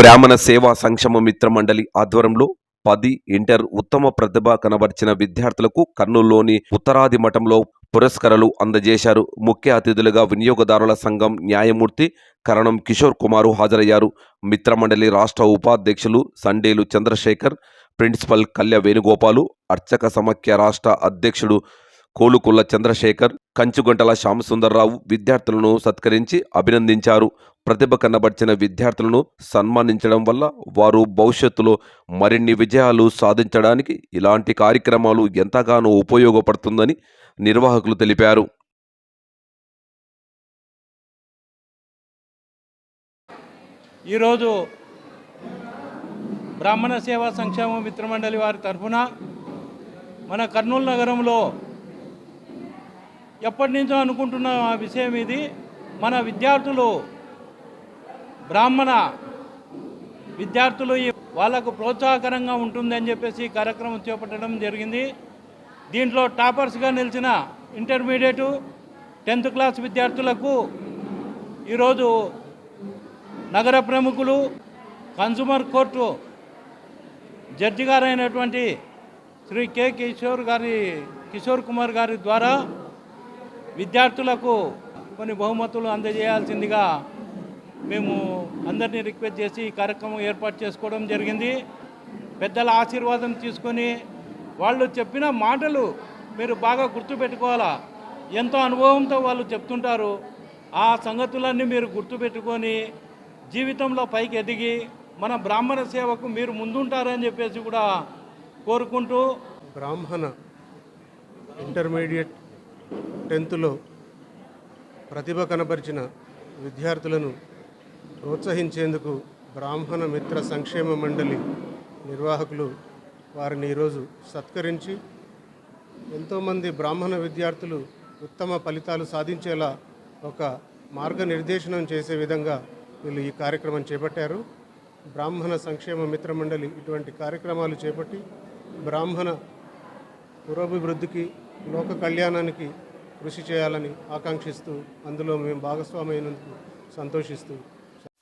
బ్రాహ్మణ సేవా సంక్షేమ మిత్ర మండలి ఆధ్వర్యంలో పది ఇంటర్ ఉత్తమ ప్రతిభ కనబర్చిన విద్యార్థులకు కర్నూలులోని ఉత్తరాది మఠంలో పురస్కారాలు అందజేశారు. ముఖ్య అతిథులుగా వినియోగదారుల సంఘం న్యాయమూర్తి కరణం కిషోర్ కుమారు హాజరయ్యారు. మిత్రమండలి రాష్ట్ర ఉపాధ్యక్షులు సండేలు చంద్రశేఖర్ ప్రిన్సిపల్ కళ్య వేణుగోపాలు అర్చక సమాఖ్య రాష్ట్ర అధ్యక్షుడు కోలుకుల్ల చంద్రశేఖర్ కంచుగంటల శ్యామసుందర్రావు విద్యార్థులను సత్కరించి అభినందించారు. ప్రతిభ కనబర్చిన విద్యార్థులను సన్మానించడం వల్ల వారు భవిష్యత్తులో మరిన్ని విజయాలు సాధించడానికి ఇలాంటి కార్యక్రమాలు ఎంతగానో ఉపయోగపడుతుందని నిర్వాహకులు తెలిపారు. ఈరోజు బ్రాహ్మణ సేవా సంక్షేమ మిత్రమండలి వారి తరఫున మన కర్నూలు నగరంలో ఎప్పటి నుంచో అనుకుంటున్న ఆ విషయం ఇది. మన విద్యార్థులు బ్రాహ్మణ విద్యార్థులు ఈ- వాళ్ళకు ప్రోత్సాహకరంగా ఉంటుందని చెప్పేసి కార్యక్రమం చేపట్టడం జరిగింది. దీంట్లో టాపర్స్గా నిలిచిన ఇంటర్మీడియట్ టెన్త్ క్లాస్ విద్యార్థులకు ఈరోజు నగర ప్రముఖులు కన్సూమర్ కోర్టు జడ్జి గారైనటువంటి శ్రీ కె కిషోర్ గారి కిషోర్ కుమార్ గారి ద్వారా విద్యార్థులకు కొన్ని బహుమతులు అందజేయాల్సిందిగా మేము అందరినీ రిక్వెస్ట్ చేసి ఈ కార్యక్రమం ఏర్పాటు చేసుకోవడం జరిగింది. పెద్దల ఆశీర్వాదం తీసుకొని వాళ్ళు చెప్పిన మాటలు మీరు బాగా గుర్తుపెట్టుకోవాలా? ఎంతో అనుభవంతో వాళ్ళు చెప్తుంటారు. ఆ సంగతులన్నీ మీరు గుర్తుపెట్టుకొని జీవితంలో పైకి ఎదిగి మన బ్రాహ్మణ సేవకు మీరు ముందుంటారని చెప్పేసి కూడా కోరుకుంటూ బ్రాహ్మణ ఇంటర్మీడియట్ టెన్త్లో ప్రతిభ కనపరిచిన విద్యార్థులను ప్రోత్సహించేందుకు బ్రాహ్మణ మిత్ర సంక్షేమ మండలి నిర్వాహకులు వారిని ఈరోజు సత్కరించి ఎంతోమంది బ్రాహ్మణ విద్యార్థులు ఉత్తమ ఫలితాలు సాధించేలా ఒక మార్గనిర్దేశనం చేసే విధంగా వీళ్ళు ఈ కార్యక్రమం చేపట్టారు. బ్రాహ్మణ సంక్షేమ మిత్ర మండలి ఇటువంటి కార్యక్రమాలు చేపట్టి బ్రాహ్మణ పురోభివృద్ధికి లోక కళ్యాణానికి కృషి చేయాలని ఆకాంక్షిస్తూ అందులో మేము భాగస్వామి అయినందుకు సంతోషిస్తూ